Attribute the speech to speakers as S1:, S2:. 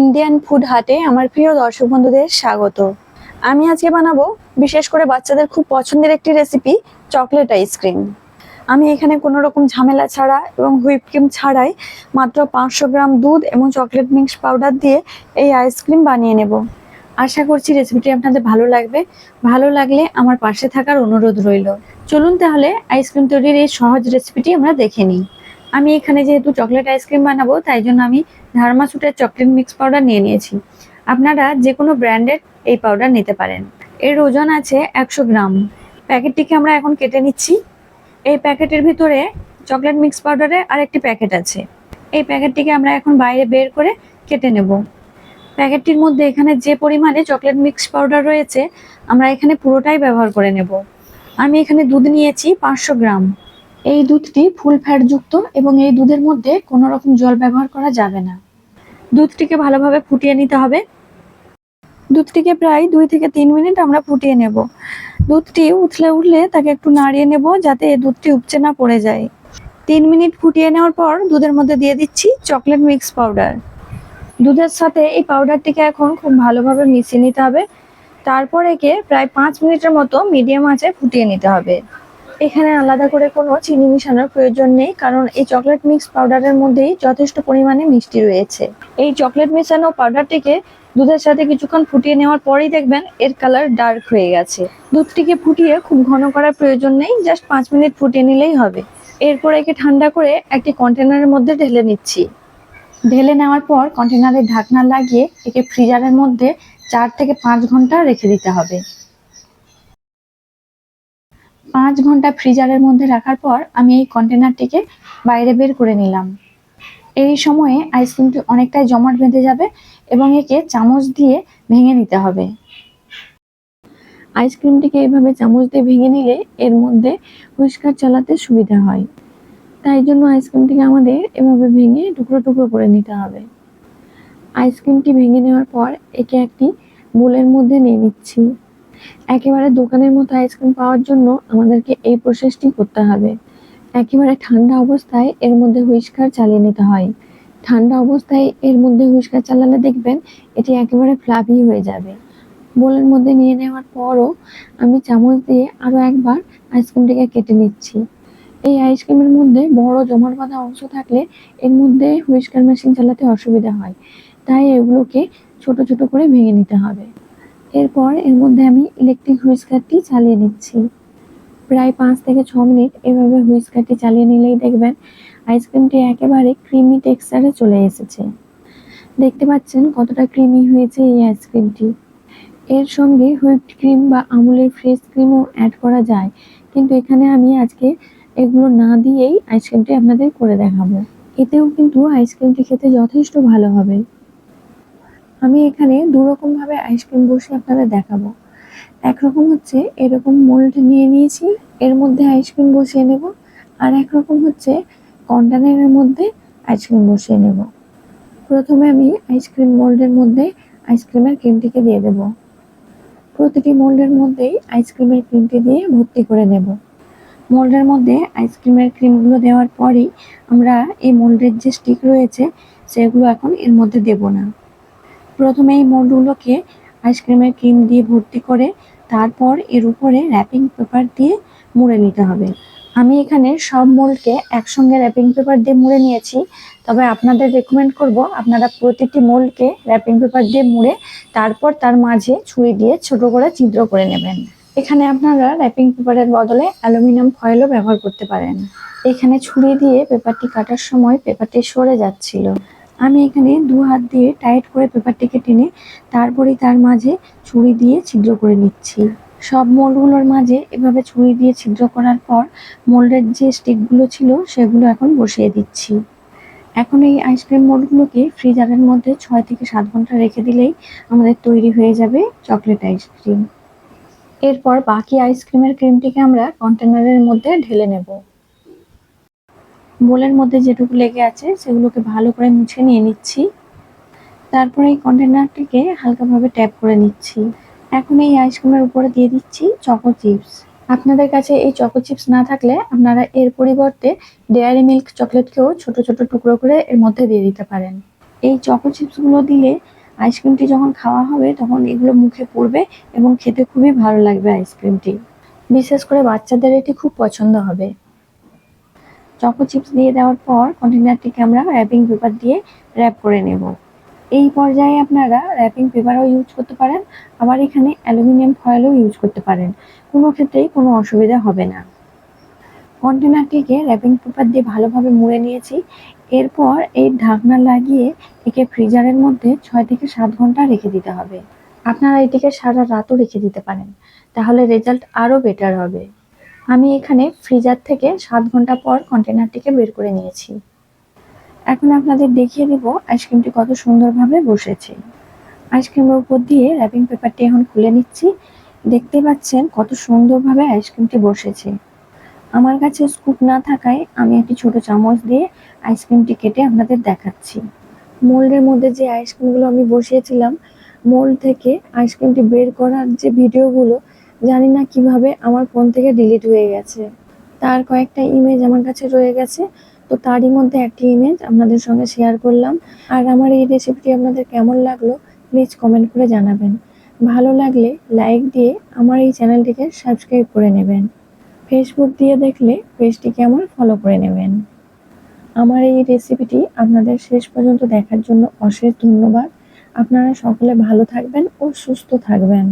S1: Indian food হাটে আমার প্রিয় দর্শক বন্ধুদের স্বাগত। আমি আজকে বানাবো বিশেষ করে বাচ্চাদের খুব পছন্দের একটি রেসিপি চকলেট আইসক্রিম আমি এখানে কোনো রকম ঝামেলা ছাড়া এবং হুইপ ক্রিম ছাড়াই মাত্র পাঁচশো গ্রাম দুধ এবং চকলেট মিক্স পাউডার দিয়ে এই আইসক্রিম বানিয়ে নেব। আশা করছি রেসিপিটি আপনাদের ভালো লাগবে। ভালো লাগলে আমার পাশে থাকার অনুরোধ রইল। চলুন তাহলে আইসক্রিম তৈরির এই সহজ রেসিপিটি আমরা দেখে নিই। আমি এখানে যেহেতু চকলেট আইসক্রিম বানাবো, তাই জন্য আমি ধারমাসুটের চকলেট মিক্স পাউডার নিয়ে নিয়েছি। আপনারা যে কোনো ব্র্যান্ডের এই পাউডার নিতে পারেন। এর ওজন আছে একশো গ্রাম। প্যাকেটটিকে আমরা এখন কেটে নিচ্ছি। এই প্যাকেটের ভিতরে চকলেট মিক্স পাউডারের আরেকটি প্যাকেট আছে। এই প্যাকেটটিকে আমরা এখন বাইরে বের করে কেটে নেব। প্যাকেটটির মধ্যে এখানে যে পরিমাণে চকলেট মিক্স পাউডার রয়েছে, আমরা এখানে পুরোটাই ব্যবহার করে নেব। আমি এখানে দুধ নিয়েছি পাঁচশো গ্রাম। এই দুধটি ফুল ফ্যাট যুক্ত এবং এই দুধের মধ্যে কোনো রকম জল ব্যবহার করা যাবে না। দুধটিকে ভালোভাবে ফুটিয়ে নিতে হবে। দুধটিকে প্রায় দুই থেকে তিন মিনিট আমরা ফুটিয়ে নেব। দুধটি উথলে উঠলে তাকে একটু নাড়িয়ে নেব যাতে দুধটি উপচে না পড়ে যায়। তিন মিনিট ফুটিয়ে নেওয়ার পর দুধের মধ্যে দিয়ে দিচ্ছি চকলেট মিক্স পাউডার। দুধের সাথে এই পাউডারটিকে এখন খুব ভালোভাবে মিশিয়ে নিতে হবে। তারপর একে প্রায় পাঁচ মিনিটের মতো মিডিয়াম আঁচে ফুটিয়ে নিতে হবে। এখানে আলাদা করে কোনো চিনি মিশানোর প্রয়োজন নেই, কারণ এই চকলেট মিক্স পাউডারের মধ্যেই যথেষ্ট পরিমাণে মিষ্টি রয়েছে। এই চকলেট মেশানো পাউডারটিকে দুধের সাথে কিছুক্ষণ ফুটিয়ে নেওয়ার পরেই দেখবেন এর কালার ডার্ক হয়ে গেছে। দুধটিকে ফুটিয়ে খুব ঘন করার প্রয়োজন নেই জাস্ট পাঁচ মিনিট ফুটিয়ে নিলেই হবে। এরপর একে ঠান্ডা করে একটি কন্টেনারের মধ্যে ঢেলে নিচ্ছি। ঢেলে নেওয়ার পর কন্টেনারের ঢাকনা লাগিয়ে একে ফ্রিজারের মধ্যে চার থেকে পাঁচ ঘণ্টা রেখে দিতে হবে। পাঁচ ঘণ্টা ফ্রিজারের মধ্যে রাখার পর আমি এই কন্টেনারটিকে বাইরে বের করে নিলাম। এই সময়ে আইসক্রিমটি অনেকটাই জমাট বেঁধে যাবে এবং একে চামচ দিয়ে ভেঙে নিতে হবে। আইসক্রিমটিকে এইভাবে চামচ দিয়ে ভেঙে নিলে এর মধ্যে পরিষ্কার চালাতে সুবিধা হয়। তাই জন্য আইসক্রিমটিকে আমাদের এভাবে ভেঙে টুকরো টুকরো করে নিতে হবে। আইসক্রিমটি ভেঙে নেওয়ার পর একে একটি বোলের মধ্যে নিয়ে নিচ্ছি। একেবারে দোকানের মতো আইসক্রিম পাওয়ার জন্য আমাদেরকে এই প্রসেসটি করতে হবে। একেবারে ঠান্ডা অবস্থায় এর মধ্যে হুইস্কার চালিয়ে নিতে হয়। ঠান্ডা অবস্থায় এর মধ্যে হুইস্কার চালালে দেখবেন এটি একেবারে ফ্লাফি হয়ে যাবে। বোলের মধ্যে নিয়ে নেওয়ার পরও আমি চামচ দিয়ে আরও একবার আইসক্রিমটিকে কেটে নিচ্ছি। এই আইসক্রিমের মধ্যে বড় জমাট বাঁধা অংশ থাকলে এর মধ্যে হুইস্কার মেশিন চালাতে অসুবিধা হয়। তাই এগুলোকে ছোট ছোট করে ভেঙে নিতে হবে। এরপর এর মধ্যে আমি ইলেকট্রিক হুইস্কারটি চালিয়ে নিচ্ছি। প্রায় পাঁচ থেকে ছ মিনিট এভাবে হুইস্কারটি চালিয়ে নিলেই দেখবেন আইসক্রিমটি একেবারে ক্রিমি টেক্সচারে চলে এসেছে। দেখতে পাচ্ছেন কতটা ক্রিমি হয়েছে এই আইসক্রিমটি এর সঙ্গে হুইপড ক্রিম বা আমুলের ফ্রেশ ক্রিমও অ্যাড করা যায়। কিন্তু এখানে আমি আজকে এগুলো না দিয়েই আইসক্রিমটি আপনাদের করে দেখাবো। এতেও কিন্তু আইসক্রিমটি খেতে যথেষ্ট ভালো হবে। আমি এখানে দু রকম ভাবে আইসক্রিম বসে আপনাদের দেখাবো। একরকম হচ্ছে এরকম মোল্ড নিয়ে নিয়েছি, এর মধ্যে আইসক্রিম বসিয়ে নেব, আর একরকম হচ্ছে কন্টেনারের মধ্যে আইসক্রিম বসিয়ে নেব। প্রথমে আমি আইসক্রিম মোল্ডের মধ্যে আইসক্রিমের ক্রিমটিকে দিয়ে দেব। প্রতিটি মোল্ডের মধ্যেই আইসক্রিমের ক্রিমটি দিয়ে ভর্তি করে নেব। মোল্ডের মধ্যে আইসক্রিমের ক্রিমগুলো দেওয়ার পরই আমরা এই মোল্ডের যে স্টিক রয়েছে, সেগুলো এখন এর মধ্যে দেব না। প্রথমে এই মোল্ডগুলোকে আইসক্রিমের ক্রিম দিয়ে ভর্তি করে তারপর এর উপরে র্যাপিং পেপার দিয়ে মুড়ে নিতে হবে। আমি এখানে সব মোল্ডকে একসঙ্গে র্যাপিং পেপার দিয়ে মুড়ে নিয়েছি। তবে আপনাদের রেকমেন্ড করব আপনারা প্রতিটি মোল্ডকে র্যাপিং পেপার দিয়ে মুড়ে তারপর তার মাঝে ছুরি দিয়ে ছোট করে ছিদ্র করে নেবেন। এখানে আপনারা র্যাপিং পেপারের বদলে অ্যালুমিনিয়াম ফয়েলও ব্যবহার করতে পারেন। এখানে ছুরি দিয়ে পেপারটি কাটার সময় পেপারটি সরে যাচ্ছিল। আমি এখানে দু হাত দিয়ে টাইট করে পেপারটিকে টেনে তারপরেই তার মাঝে ছুরি দিয়ে ছিদ্র করে নিচ্ছি। সব মোল্ডগুলোর মাঝে এভাবে ছুরি দিয়ে ছিদ্র করার পর মোল্ডের যে স্টিকগুলো ছিল সেগুলো এখন বসিয়ে দিচ্ছি। এখন এই আইসক্রিম মোল্ডগুলোকে ফ্রিজারের মধ্যে ছয় থেকে সাত ঘণ্টা রেখে দিলেই আমাদের তৈরি হয়ে যাবে চকলেট আইসক্রিম এরপর বাকি আইসক্রিমের ক্রিমটিকে আমরা কন্টেনারের মধ্যে ঢেলে নেব। বোলের মধ্যে যেটুকু লেগে আছে, সেগুলোকে ভালো করে মুছে নিয়ে নিচ্ছি। তারপরে এই কন্টেনারটিকে হালকাভাবে ট্যাপ করে নিচ্ছি। এখন এই আইসক্রিমের উপরে দিয়ে দিচ্ছি চকো চিপস আপনাদের কাছে এই চকো চিপস না থাকলে আপনারা এর পরিবর্তে ডেয়ারি মিল্ক চকলেটকেও ছোট ছোট টুকরো করে এর মধ্যে দিয়ে দিতে পারেন। এই চকো চিপসগুলো দিলে আইসক্রিমটি যখন খাওয়া হবে, তখন এগুলো মুখে পড়বে এবং খেতে খুবই ভালো লাগবে আইসক্রিমটি। বিশেষ করে বাচ্চাদের এটি খুব পছন্দ হবে। চকো চিপস দিয়ে দেওয়ার পর কন্টেনারটিকে আমরা র্যাপিং পেপার দিয়ে র্যাপ করে নেব। এই পর্যায়ে আপনারা র্যাপিং পেপারও ইউজ করতে পারেন, আবার এখানে অ্যালুমিনিয়াম ফয়েলও ইউজ করতে পারেন। কোনো ক্ষেত্রেই কোনো অসুবিধা হবে না। কন্টেনারটিকে র্যাপিং পেপার দিয়ে ভালোভাবে মুড়ে নিয়েছি। এরপর এই ঢাকনা লাগিয়ে একে ফ্রিজারের মধ্যে ছয় থেকে সাত ঘণ্টা রেখে দিতে হবে। আপনারা এটিকে সারা রাতও রেখে দিতে পারেন। তাহলে রেজাল্ট আরও বেটার হবে। আমি এখানে ফ্রিজার থেকে সাত ঘণ্টা পর কন্টেনারটিকে বের করে নিয়েছি। এখন আপনাদের দেখিয়ে দেব আইসক্রিমটি কত সুন্দরভাবে বসেছে। আইসক্রিমের উপর দিয়ে র্যাপিং পেপারটি এখন খুলে নিচ্ছি। দেখতে পাচ্ছেন কত সুন্দরভাবে আইসক্রিমটি বসেছে। আমার কাছে স্কুপ না থাকায় আমি একটি ছোট চামচ দিয়ে আইসক্রিমটি কেটে আপনাদের দেখাচ্ছি। মোল্ডের মধ্যে যে আইসক্রিমগুলো আমি বসিয়েছিলাম মোল্ড থেকে আইসক্রিমটি বের করার যে ভিডিওগুলো জানি না কীভাবে আমার ফোন থেকে ডিলিট হয়ে গেছে। তার কয়েকটা ইমেজ আমার কাছে রয়ে গেছে, তো তারই মধ্যে একটি ইমেজ আপনাদের সঙ্গে শেয়ার করলাম। আর আমার এই রেসিপিটি আপনাদের কেমন লাগল প্লিজ কমেন্ট করে জানাবেন। ভালো লাগলে লাইক দিয়ে আমার এই চ্যানেলটিকে সাবস্ক্রাইব করে নেবেন। ফেসবুক দিয়ে দেখলে পেজটিকে আমার ফলো করে নেবেন। আমার এই রেসিপিটি আপনাদের শেষ পর্যন্ত দেখার জন্য অশেষ ধন্যবাদ। আপনারা সকলে ভালো থাকবেন ও সুস্থ থাকবেন।